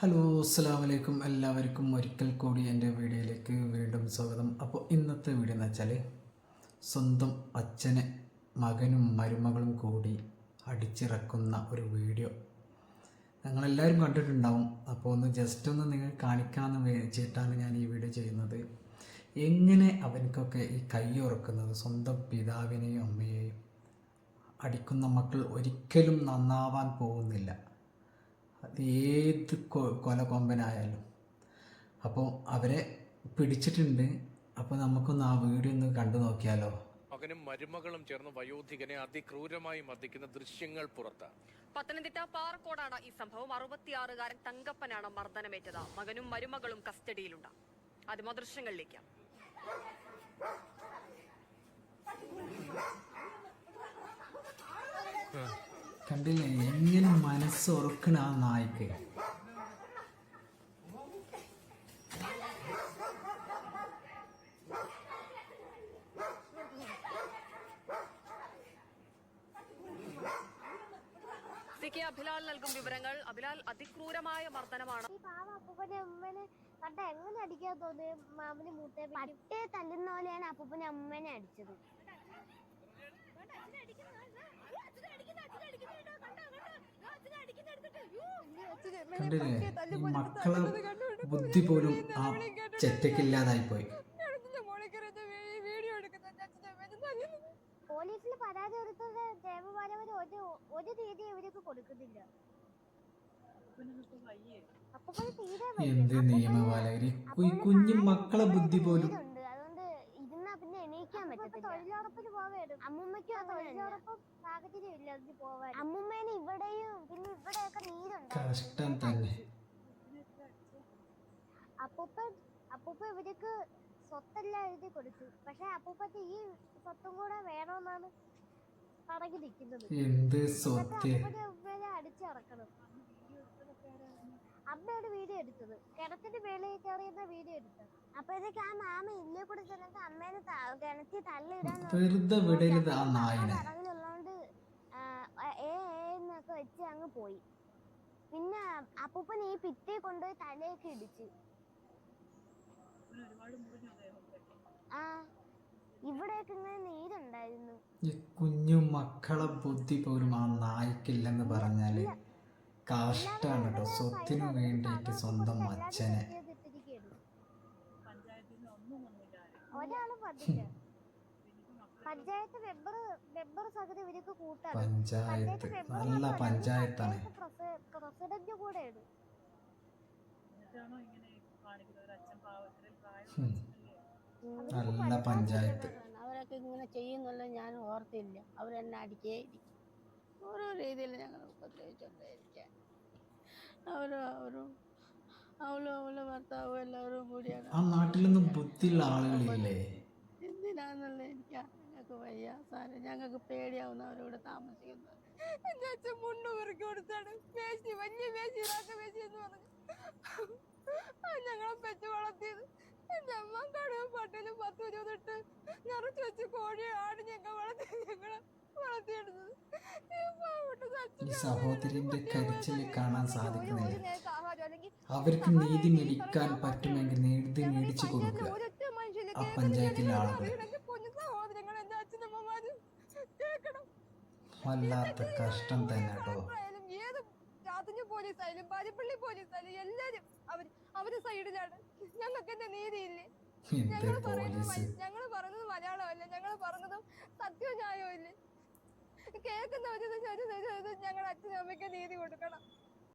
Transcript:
Hello അസ്സാം വലൈക്കും എല്ലാവർക്കും ഒരിക്കൽ കൂടി എന്റെ വീഡിയോയിലേക്ക് വീണ്ടും സ്വാഗതം. അപ്പോൾ ഇന്നത്തെ വീഡിയോ എന്ന് വെച്ചാൽ സ്വന്തം അച്ഛനെ മകനും മരുമകളും കൂടി അടിച്ചിറക്കുന്ന ഒരു വീഡിയോ. ഞങ്ങളെല്ലാവരും കണ്ടിട്ടുണ്ടാവും. അപ്പോൾ ഒന്ന് ജസ്റ്റ് ഒന്ന് നിങ്ങൾ കാണിക്കാമെന്ന് വെച്ചിട്ടാണ് ഞാൻ ഈ വീഡിയോ ചെയ്യുന്നത്. എങ്ങനെ അവനക്കൊക്കെ ഈ കൈ ഉറക്കുന്നത്? സ്വന്തം പിതാവിനെയും അമ്മയെയും അടിക്കുന്ന മക്കൾ ഒരിക്കലും നന്നാവാൻ പോകുന്നില്ല. അത് ഏത് കൊ- കൊല കൊമ്പനായാലും അപ്പോൾ അവരെ പിടിച്ചിട്ടുണ്ട്. അപ്പോൾ നമുക്കൊന്ന് ആ വീഡിയോ ഒന്ന് കണ്ടു നോക്കിയാലോ? മകനും മരുമകളും ചേർന്ന് വയോധികനെ അതിക്രൂരമായി മർദ്ദിക്കുന്ന ദൃശ്യങ്ങൾ പുറത്ത്. പത്തനംതിട്ട പാറക്കോടാണ് ഈ സംഭവം. അറുപത്തിയാറുകാരൻ തങ്കപ്പനാണ് മർദ്ദനമേറ്റത്. മകനും മരുമകളും കസ്റ്റഡിയിലുണ്ട്. ആദ്യം ആ ദൃശ്യങ്ങളിലേക്ക്. കണ്ടില്ലേ? എങ്ങനെ മനസ്സ് ഉറക്കണ ആ നായ്ക്ക്? സി കെ അഭിലാൽ നൽകും വിവരങ്ങൾ. അഭിലാൽ അതിക്രൂരമായ മർദ്ദനമാണ്. ഈ പാവ അപ്പൂപ്പന്റെ അമ്മനെ കണ്ട എങ്ങനെ അടിക്കാൻ തോന്നി മാമന് മൂത്തെ പട്ടേ തല്ലുന്ന പോലെയാണ് അപ്പൂപ്പന്റെ അമ്മനെ അടിച്ചത്. കണ്ടില്ലേ? ഈ മക്കളെ ബുദ്ധി പോലും ആ ചെറ്റക്കില്ലാതായി പോയി. പോലീസിൽ പരാതി കൊടുത്തത് ദേവമാനവർ ഒരു ഒരു രീതി ഇവർക്ക് കൊടുക്കുന്നില്ല. എന്ത് നിയമപാലകര്? ഈ കുഞ്ഞു മക്കളെ ബുദ്ധി പോലും. അതുകൊണ്ട് ഇരുന്നാ പിന്നെ എണീക്കാൻ പറ്റത്തില്ല. തൊഴിലുറപ്പിന് പോവായിരുന്നു അമ്മുമ്മയ്ക്കും തൊഴിലുറപ്പും സാഹചര്യം ഇല്ല അതിന് പോവാൻ. അമ്മുമ്മേനെ ഇവിടെയും പിന്നെ ഇവിടെയൊക്കെ കഷ്ടം തന്നെ. അപ്പൂപ്പൻ അപ്പൂപ്പ ഇവർക്ക് സ്വത്തെല്ലാം എഴുതി കൊടുത്തു. പക്ഷെ അപ്പൂപ്പക്ക് ഈ സ്വത്തും കൂടെ വേണമെന്നാണ് പറഞ്ഞു നിൽക്കുന്നത്. എന്ത് സ്വത്ത്? അടിച്ചിറക്കണം. അമ്മയാണ് വീഡിയോ എടുത്തത്. കിണറ്റിന്റെ മേളിൽ കയറിയുന്ന വീഡിയോ എടുത്തത്. അപ്പോഴത്തേക്ക് ആ മാമ ഇല്ലേ കൂടെ ചെന്നിട്ട് അമ്മേനെ കിണറ്റി തള്ളിയിടാൻ ഏ ഏ എന്നൊക്കെ വെച്ച് അങ്ങ് പോയി. പിന്നെ അപ്പൂപ്പൻ ഈ പിത്തി കൊണ്ടുപോയി തലയൊക്കെ ഇടിച്ച്. ആ ഇവിടെയൊക്കെ ഇങ്ങനെ നീരുണ്ടായിരുന്നു. ഈ കുഞ്ഞു മക്കളെ ബുദ്ധി പോലും ആ നായ്ക്കില്ലെന്ന് പറഞ്ഞാൽ കഷ്ടാണ് കേട്ടോ. സ്വത്തിനു വേണ്ടിയിട്ട് സ്വന്തം അച്ഛനെ. ഒരാൾ വന്നില്ല. പഞ്ചായത്ത് മെമ്പർ മെമ്പർ സഹിതം ഇവർക്ക് കൂട്ടാണ്. പഞ്ചായത്ത്. നല്ല പഞ്ചായത്താണ്. പ്രസിഡന്റ് കൂടെയാണ്. നല്ല പഞ്ചായത്ത് അവരൊക്കെ ഇങ്ങനെ ചെയ്യുന്നുള്ള ഞാൻ ഓർത്തില്ല. അവരെന്നെ അടിക്കേ ഇരിക്കും ഓരോ രീതിയിൽ ഞങ്ങൾ ഉപദ്രവിച്ചുകൊണ്ടേയിരിക്കാൻ അവരും അവരും അവളും അവളുടെ ഭർത്താവും എല്ലാവരും കൂടിയാണ്. ആ നാട്ടിലൊന്നും ബുദ്ധിയുള്ള ആളുകളില്ലേ? വയ്യ. സാരം ഞങ്ങൾക്ക് പേടിയാവുന്ന അവരോട് താമസിക്കുന്നത് എന്റെ അച്ഛൻ മുണ്ട് പെറുക്കി കൊടുത്താണ്. പേശി വലിയ പേശി ഇതാക്ക പേശി എന്ന് പറഞ്ഞു ഞങ്ങളെ പെറ്റ് വളർത്തിയത്. എന്റെ അമ്മ കടവും പട്ടിലും പത്ത് ഇരുപതിട്ട് നിറച്ച് വെച്ച് കോഴി ആട് ഞങ്ങൾ വളർത്തി ഞങ്ങളെ വളർത്തിയെടുത്തത്. ഈ സഹോദരിന്റെ കരച്ചിൽ കാണാൻ സാധിക്കുന്നില്ല. അവർക്ക് നീതി മേടിക്കാൻ പറ്റുമെങ്കിൽ നീതി മേടിച്ചു കൊടുക്കുക. ആ പഞ്ചായത്തിലെ ആളുകൾ എന്റെ പൊന്നു സഹോദരങ്ങൾ എന്റെ അച്ഛനമ്മമാരും കേൾക്കണം വല്ലാത്ത കഷ്ടം തന്നെ കേട്ടോ. ആയാലും ഏത് ചാത്തഞ്ഞ പോലീസായാലും പാരിപ്പള്ളി പോലീസായാലും എല്ലാരും അവർ അവർ സൈഡിലാണ്. ഞങ്ങൾക്ക് എന്റെ നീതിയില്ലേ? ഞങ്ങൾ പറയുന്നത് പോലീസ്? ഞങ്ങൾ പറയുന്നത് മലയാളമല്ല? ഞങ്ങൾ പറയുന്നതും സത്യവും ന്യായവും ഇല്ലേ കേൾക്കുന്നവര് ഞങ്ങളുടെ അച്ഛനും അമ്മയ്ക്ക് നീതി കൊടുക്കണം.